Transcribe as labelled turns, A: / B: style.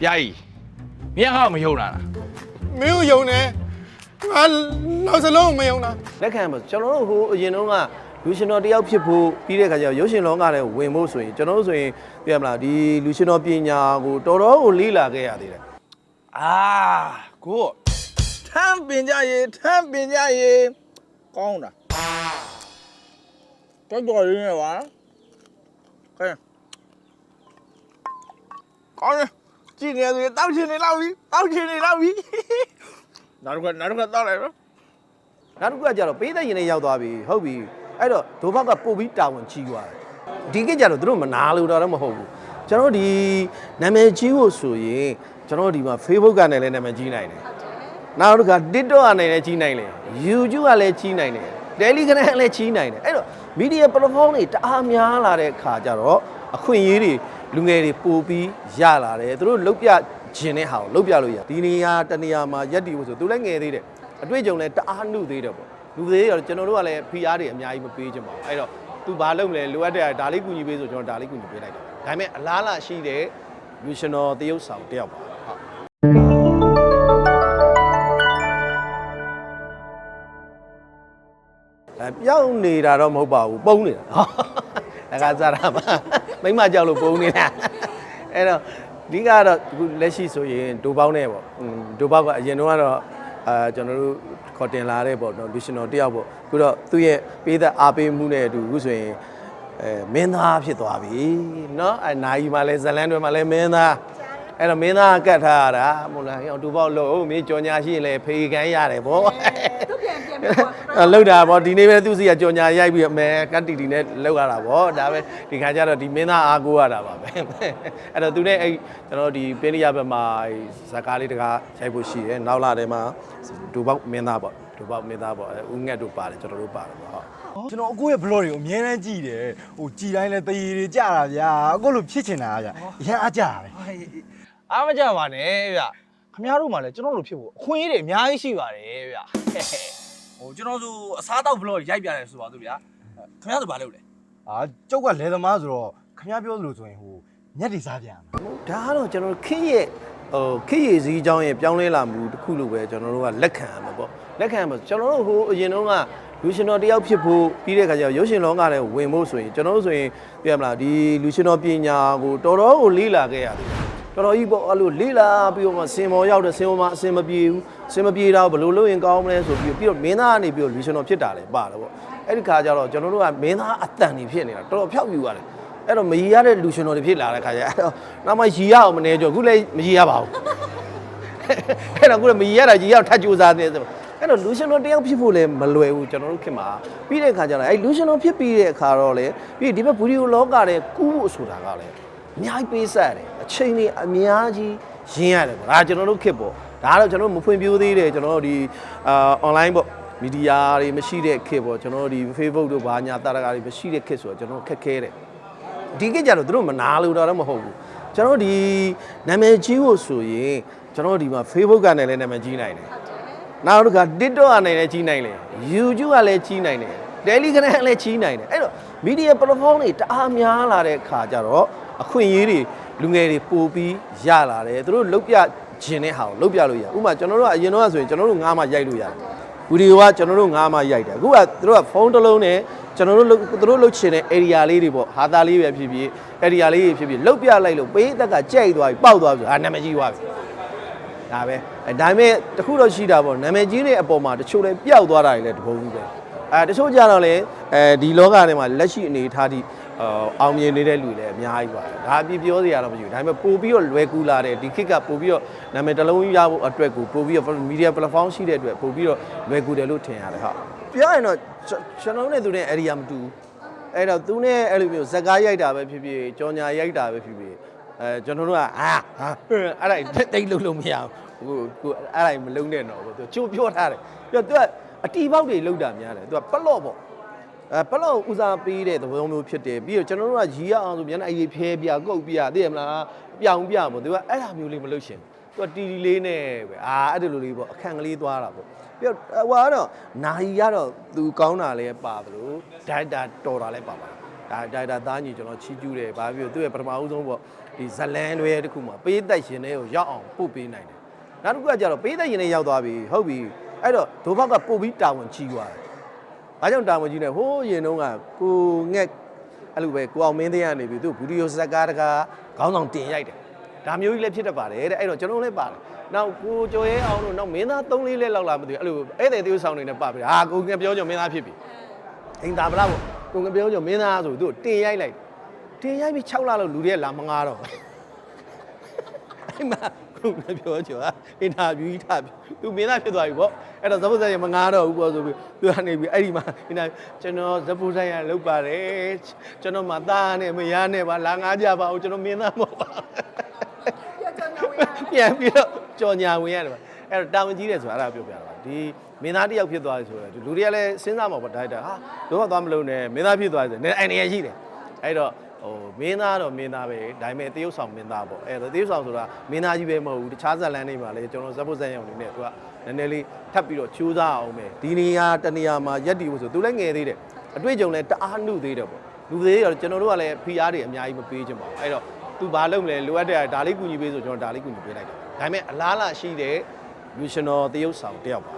A: ပြာကြီးမင်းကငါ့ကိုမယုံတာလား
B: မင်းကိုယုံတယ်ငါနောက်စလုံးမယုံတာ
C: လက်ခံပါကျွန်တော်တို့ဟိုအရင်တုန်းကလူရှင်တော်တယောက်ဖြစ်ဖို့ပြီးတဲ့ခါကျတော့ရုပ်ရှင်လောကထဲဝင်ဖို့ဆိုရင်ကျွန်တော်တို့ဆိုရင်သိရမလားဒီလူရှင်တော်ပညာကိုတော်တော်ကိုလေ့လာခဲ့ရသေးတယ်
A: အာကိုထမ်းပင်ကြရေထမ်းပင်ကြရေကောင်းတာတော်တော်ရင်းရပါခဲကောင်းတယ် ကြည့်နေရတယ်တောက်ချင်နေလောက်ပြီတောက်ချင်နေလောက်ပြီနောက်တစ်ခါနောက်တစ်ခါတောက်လိုက်နော်
C: နောက်တစ်ခုကကျတော့ပေးတဲ့ရင်နဲ့ရောက်သွားပြီဟုတ်ပြီအဲ့တော့ဒိုဘက်ကပို့ပြီးတာဝန်ကြီးသွားတယ်ဒီကိစ္စကျတော့သူတို့မနာလို့တော့မဟုတ်ဘူးကျွန်တော်တို့ဒီနာမည်ကြီးဖို့ဆိုရင်ကျွန်တော်တို့ဒီမှာ Facebook ကနေလည်းနာမည်ကြီးနိုင်တယ်နောက်တစ်ခါ TikTok ကနေလည်းကြီးနိုင်တယ် YouTube ကလည်းကြီးနိုင်တယ် Telegram ကလည်းကြီးနိုင်တယ်အဲ့တော့ media platform တွေတအားများလာတဲ့ခါကျတော့အခွင့်အရေးတွေလူငယ်တွေပို့ပြီးရလာတယ်သူတို့လုတ်ပြခြင်းတဲ့ဟာကိုလုတ်ပြလို့ရဒီနေရာတနေရာမှာရက်တီဖို့ဆိုသူလည်းငယ်သေးတယ်အတွေ့အကြုံလည်းတအားနှုတ်သေးတယ်ပေါ့လူသေးရောကျွန်တော်တို့ကလည်း PR တွေအများကြီးမပေးချင်ပါဘူးအဲ့တော့သူဘာလုပ်မလဲလိုအပ်တဲ့ဒါလေးကူညီပေးဆိုကျွန်တော်ဒါလေးကူညီပေးလိုက်တယ်ဒါပေမဲ့အလားအလာရှိတဲ့လူရှင်တော်တရုပ်ဆောင်တယောက်ပါ အဲပြောင်းနေတာတော့မဟုတ်ပါဘူးပုံနေတာနော်ဒါကစားတာပါမိမကြောက်လို့ပုံနေတာအဲ့တော့ဒီကတော့အခုလက်ရှိဆိုရင်ဒိုပေါင်းနဲ့ပေါ့ဒိုပေါင်းကအရင်တော့ကတော့အာကျွန်တော်တို့ခေါ်တင်လာတဲ့ပေါ့နော်လူရှင်တော်တယောက်ပေါ့အခုတော့သူ့ရဲ့ပေးသက်အားပေးမှုနဲ့အတူအခုဆိုရင်အဲမင်းသားဖြစ်သွားပြီเนาะအဲ나이မှာလဲဇလန်းတွေမှာလဲမင်းသားအဲ့တော့မင်းသားကတ်ထားရတာမို့လားဟောဒူပေါက်လို့မင်းကြော်ညာရှိရင်လဲဖေးကန်းရတယ်ဗော
D: သူပြန်ပြန်
C: အလောက်တာပေါ့ဒီနေ့ပဲသူစီကကြော်ညာရိုက်ပြီးအမဲကတ်တီတီနဲ့လောက်ရတာပေါ့ဒါပဲဒီခါကျတော့ဒီမင်းသားအားကိုးရတာပါပဲအဲ့တော့သူနဲ့အဲ့ကျွန်တော်ဒီပင်းရိယဘက်မှာဇာကားလေးတကားရိုက်ဖို့ရှိတယ်နောက်လာထဲမှာဒူပေါက်မင်းသားပေါ့ဒူပေါက်မင်းသားပေါ့ဦးငှက်တို့ပါတယ်ကျွန်တော်တို့ပါတယ်ပေါ့ဟုတ်
E: ကျွန်တော်အကိုရဲ့ blog တွေကိုအများတန်းကြည့်တယ်ဟိုကြည်တိုင်းလဲတရေတွေကြတာဗျာအကိုလိုဖြစ်ချင်တာဗျာအရင်အားကြတာပဲ
A: အားမကြပါနဲ့ဗျခင်ဗျားတို့မှလည်းကျွန်တော်တို့ဖြစ်ဖို့အခွင့်အရေးတွေအများကြီးရှိပါတယ်ဗျ
F: ဟိုကျွန်တော်ဆိုအစားတောက် vlog ရိုက်ပြတယ်ဆိုပါသူဗျာခင်ဗျားတို့ဘာလုပ်လဲ
E: အာကျုပ်ကလဲသမားဆိုတော့ခင်ဗျားပြောသလိုဆိုရင်ဟိုညက်တွေစားပြန်မှာ
C: ဒါကတော့ကျွန်တော်တို့ခင်းရဲ့ဟိုခင်းရည်စည်းအကြောင်းရဲ့ပြောင်းလဲလာမှုတစ်ခုလိုပဲကျွန်တော်တို့ကလက်ခံရမှာပေါ့လက်ခံရမှာကျွန်တော်တို့ဟိုအရင်တုန်းကလူရှင်တော်တယောက်ဖြစ်ဖို့ပြီးတဲ့ခါကျတော့ရုပ်ရှင်လောကထဲဝင်ဖို့ဆိုရင်ကျွန်တော်တို့ဆိုရင်ပြရမလားဒီလူရှင်တော်ပညာကိုတော်တော်ကိုလေ့လာခဲ့ရတယ် တော်တော်ကြီးပေါ့အဲ့လိုလေ့လာပြီးတော့မှစင်မော်ရောက်တဲ့စင်မော်မှာအစင်မပြေဘူးစင်မပြေတော့ဘယ်လိုလုပ်ရင်ကောင်းမလဲဆိုပြီးပြီးတော့မင်းသားကနေပြီးတော့လူရှင်တော်ဖြစ်တာလေပါတယ်ပေါ့အဲ့ဒီခါကျတော့ကျွန်တော်တို့ကမင်းသားအတန်နေဖြစ်နေတာတော်တော်ဖြောက်ပြူရတယ်အဲ့တော့မရီရတဲ့လူရှင်တော်တွေဖြစ်လာတဲ့ခါကျအဲ့တော့နောက်မှရီရအောင်မနေကြအခုလည်းမရီရပါဘူးအဲ့တော့အခုလည်းမရီရတာရီရအောင်ထပ်ကြိုးစားနေတယ်အဲ့တော့လူရှင်တော်တယောက်ဖြစ်ဖို့လည်းမလွယ်ဘူးကျွန်တော်တို့ခင်မှာပြီးတဲ့ခါကျတော့အဲ့လူရှင်တော်ဖြစ်ပြီးတဲ့အခါတော့လေပြီးဒီဘက်ဗီဒီယိုလောကတဲ့ကူးဖို့ဆိုတာကလည်းအများကြီးပေးဆက်တယ်အ ချိန်ကြီးအများကြီးရင်းရတယ်ပေါ့ဒါကျွန်တော်တို့ခစ်ပေါ့ဒါကတော့ကျွန်တော်တို့မဖွင့်ပြိုးသေးတယ်ကျွန်တော်တို့ဒီအာ online ပေါ့မီဒီယာတွေမရှိတဲ့ခစ်ပေါ့ကျွန်တော်တို့ဒီ Facebook တို့ဘာညာတာရကာတွေမရှိတဲ့ခစ်ဆိုတော့ကျွန်တော်တို့ခက်ခဲတယ်ဒီကိစ္စကျတော့သူတို့မနာလို့တော့မဟုတ်ဘူးကျွန်တော်တို့ဒီနာမည်ကြီးဖို့ဆိုရင်ကျွန်တော်တို့ဒီမှာ Facebook ကနေလည်းနာမည်ကြီးနိုင်တယ်နောက်တစ်ခါ TikTok ကနေလည်းကြီးနိုင်တယ် YouTube ကလည်းကြီးနိုင်တယ် Telegram ကလည်းကြီးနိုင်တယ်အဲ့တော့ media platform တွေတအားများလာတဲ့ခါကျတော့ အခွင့်အရေးတွေလူငယ်တွေပို့ပြီးရလာတယ်သူတို့လုတ်ပြခြင်းတဲ့ဟာကိုလုတ်ပြလို့ရဥပမာကျွန်တော်တို့ကအရင်တော့ဆိုရင်ကျွန်တော်တို့ငားမှရိုက်လို့ရတယ်ဗီဒီယိုကကျွန်တော်တို့ငားမှရိုက်တယ်အခုကသူတို့ကဖုန်းတစ်လုံးနဲ့ကျွန်တော်တို့လုပ်သူတို့လုပ်ချင်တဲ့ area လေးတွေပေါ့ဟာသားလေးပဲဖြစ်ဖြစ် area လေးတွေဖြစ်ဖြစ်လုတ်ပြလိုက်လို့ပေးသက်ကကြိုက်သွားပြီပောက်သွားပြီအာနာမည်ကြီးသွားပြီဒါပဲအဲဒါပေမဲ့တခုတော့ရှိတာပေါ့နာမည်ကြီးတဲ့အပေါ်မှာတချို့လည်းပျောက်သွားတာတွေလည်းတပုံကြီးပဲအဲတချို့ကြတော့လေအဲဒီလောကထဲမှာလက်ရှိအနေအထားထိ အော်အောင်မြင်နေတဲ့လူတွေလည်းအများကြီးပါတယ်ဒါအပြည့်ပြောစရာတော့မရှိဘူးဒါပေမဲ့ပို့ပြီးတော့လွယ်ကူလာတယ်ဒီခေတ်ကပို့ပြီးတော့နာမည်တစ်လုံးရဖို့အတွက်ကိုပို့ပြီးတော့ media platform ရှိတဲ့အတွက်ပို့ပြီးတော့လွယ်ကူတယ်လို့ထင်ရတယ်ဟုတ်ပြောရင်တော့ကျွန်တော်နဲ့သူနဲ့ area မတူဘူးအဲ့တော့သူနဲ့အဲ့လိုမျိုးဇက်ကားရိုက်တာပဲဖြစ်ဖြစ်ကြော်ညာရိုက်တာပဲဖြစ်ဖြစ်အဲကျွန်တော်တို့ကဟာဟာအဲ့ဒါတိတ်လုံးလုံးမရဘူးဟိုကိုအဲ့ဒါမလုံးနဲ့တော့သူချိုးပြောထားတယ်ပြီးတော့သူကအတီပေါက်တွေလောက်တာများတယ်သူကပလော့ပေါ့ အဲပလော့ဦးစားပေးတဲ့သဘောမျိုးဖြစ်တယ်ပြီးတော့ကျွန်တော်တို့ကရီရအောင်ဆိုမျက်နှာအရေးဖဲပြကုတ်ပြသိရမလားပြောင်ပြပေါ့သူကအဲ့ဒါမျိုးလေးမလုပ်ရှင်သူကတီတီလေးနဲ့ပဲအာအဲ့ဒီလိုလေးပေါ့အခန့်ကလေးသွားတာပေါ့ပြီးတော့ဟိုကတော့နာယီကတော့သူကောင်းတာလည်းပါသလိုဒိုက်တာတော်တာလည်းပါပါဒါဒါဒါသားညီကျွန်တော်ချီးကျူးတယ်ဘာဖြစ်လို့သူ့ရဲ့ပထမဦးဆုံးပေါ့ဒီဇလန်တွေတခုမှာပေးသက်ရှင်တွေကိုရောက်အောင်ပို့ပေးနိုင်တယ်နောက်တစ်ခုကကျတော့ပေးသက်ရှင်တွေရောက်သွားပြီဟုတ်ပြီအဲ့တော့ဒိုဘက်ကပို့ပြီးတာဝန်ကြီးသွားတယ် ဘာကြောင့်တာဝန်ကြီးလဲဟိုးရင်တုန်းကကိုငက်အဲ့လိုပဲကိုအောင်မင်းသိရနေပြီသူဗီဒီယိုဇက်ကားတကားခေါင်းဆောင်တင်ရိုက်တယ်ဒါမျိုးကြီးလည်းဖြစ်တတ်ပါတယ်တဲ့အဲ့တော့ကျွန်တော်လည်းပါတယ်နောက်ကိုကျော်ရဲအောင်တို့နောက်မင်းသား၃လေးလဲလောက်လာမသိဘူးအဲ့လိုဧည့်သည်တေးဆောင်နေနဲ့ပတ်ပြီဟာကိုငက်ပြောကြောင့်မင်းသားဖြစ်ပြီအိမ်သာဗလားပေါ့ကိုငပြောကြောင့်မင်းသားဆိုသူ့ကိုတင်ရိုက်လိုက်တင်ရိုက်ပြီး6လလောက်လူတွေကလာမငားတော့အိမ်မှာ ကိုငပြောကြောအင်တာဗျူးထားပြီသူမင်းသားဖြစ်သွားပြီပေါ့အဲ့တော့ဇပုဇက်ရမငားတော့ဘူးပေါ့ဆိုပြီးသူကနေပြီးအဲ့ဒီမှာအင်တာကျွန်တော်ဇပုဇက်ရလောက်ပါတယ်ကျွန်တော်မသားနဲ့မယားနဲ့ပါလာငားကြပါဦးကျွန်တော်မင်းသားမဟုတ်ပါ
D: ပြောကြနေဝင်
C: ပြန်ပြီးတော့ကြော်ညာဝင်ရတယ်ပါအဲ့တော့တာဝန်ကြီးတယ်ဆိုတာအဲ့ဒါပြောပြတာပါဒီမင်းသားတစ်ယောက်ဖြစ်သွားပြီဆိုတော့လူတွေကလည်းစဉ်းစားမှာပေါ့ဒါရိုက်တာဟာတော့သွားမလို့နဲ့မင်းသားဖြစ်သွားပြီဆိုတော့အဲ့နေရရှိတယ်အဲ့တော့ ဟိုမင်းသားတော့မင်းသားပဲဒါပေမဲ့တရုတ်ဆောင်မင်းသားပေါ့အဲ့တော့တရုတ်ဆောင်ဆိုတာမင်းသားကြီးပဲမဟုတ်ဘူးတခြားဇာတ်လမ်းတွေမှာလည်းကျွန်တော်ဇက်ဖို့ဇက်ရောင်နေနဲ့သူကနည်းနည်းလေးထပ်ပြီးတော့ချိုးစားအောင်ပဲဒီနေရာတနေရာမှာရက်တီဖို့ဆိုသူလည်းငယ်သေးတယ်အတွေ့အကြုံလည်းတအားနှုတ်သေးတယ်ပေါ့လူသေးတော့ကျွန်တော်တို့ကလည်း PR တွေအများကြီးမပေးချင်ပါဘူးအဲ့တော့သူဘာလုပ်မလဲလိုအပ်တဲ့ဒါလေးကူညီပေးဆိုကျွန်တော်ဒါလေးကူညီပေးလိုက်တယ်ဒါပေမဲ့အလားအလာရှိတဲ့လူရှင်တော်တရုတ်ဆောင်တယောက်ပါ